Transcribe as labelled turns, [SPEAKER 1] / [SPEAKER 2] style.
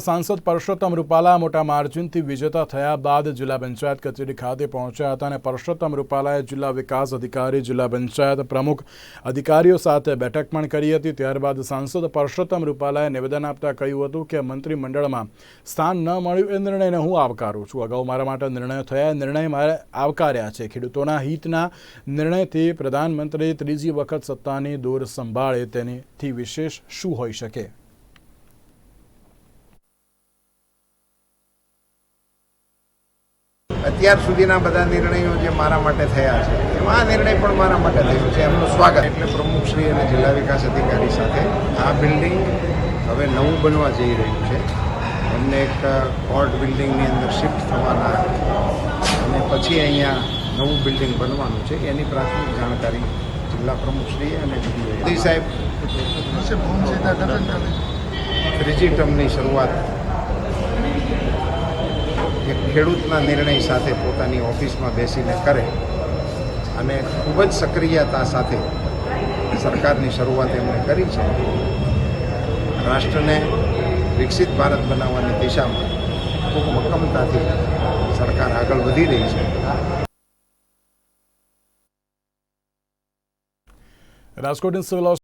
[SPEAKER 1] સાંસદ પરષોત્તમ રૂપાલા મોટા માર્જિનથી વિજેતા થયા બાદ જિલ્લા પંચાયત કચેરી ખાતે પહોંચ્યા હતા અને પરષોત્તમ રૂપાલાએ જિલ્લા વિકાસ અધિકારી, જિલ્લા પંચાયત પ્રમુખ અધિકારીઓ સાથે બેઠક પણ કરી હતી. ત્યારબાદ સાંસદ પરષોત્તમ રૂપાલાએ નિવેદન આપતા કહ્યું હતું કે, મંત્રીમંડળમાં સ્થાન ન મળ્યું એ નિર્ણયને હું આવકારું છું. અગાઉ મારા માટે નિર્ણયો થયા નિર્ણય મારે આવકાર્યા છે. ખેડૂતોના હિતના નિર્ણયથી પ્રધાનમંત્રી ત્રીજી વખત સત્તાની દોર સંભાળે તેનીથી વિશેષ શું હોઈ શકે?
[SPEAKER 2] અત્યાર સુધીના બધા નિર્ણયો જે મારા માટે થયા છે એમાં આ નિર્ણય પણ મારા માટે થયો છે. એમનું સ્વાગત એટલે પ્રમુખશ્રી અને જિલ્લા વિકાસ અધિકારી સાથે આ બિલ્ડિંગ હવે નવું બનવા જઈ રહ્યું છે. એમને એક કોર્ટ બિલ્ડિંગની અંદર શિફ્ટ થવાના અને પછી અહીંયા નવું બિલ્ડિંગ બનવાનું છે. એની પ્રાથમિક જાણકારી જિલ્લા પ્રમુખશ્રીએ અને મોદી સાહેબ. ત્રીજી ટર્મની શરૂઆત ખેડૂતના નિર્ણય સાથે પોતાની ઓફિસમાં બેસીને કરે અને ખૂબ જ સક્રિયતા સાથે સરકારની શરૂઆત એમણે કરી છે. રાષ્ટ્રને વિકસિત ભારત બનાવવાની દિશામાં ખૂબ મક્કમતાથી સરકાર આગળ વધી રહી છે.
[SPEAKER 1] રાજકોટની સિવિલ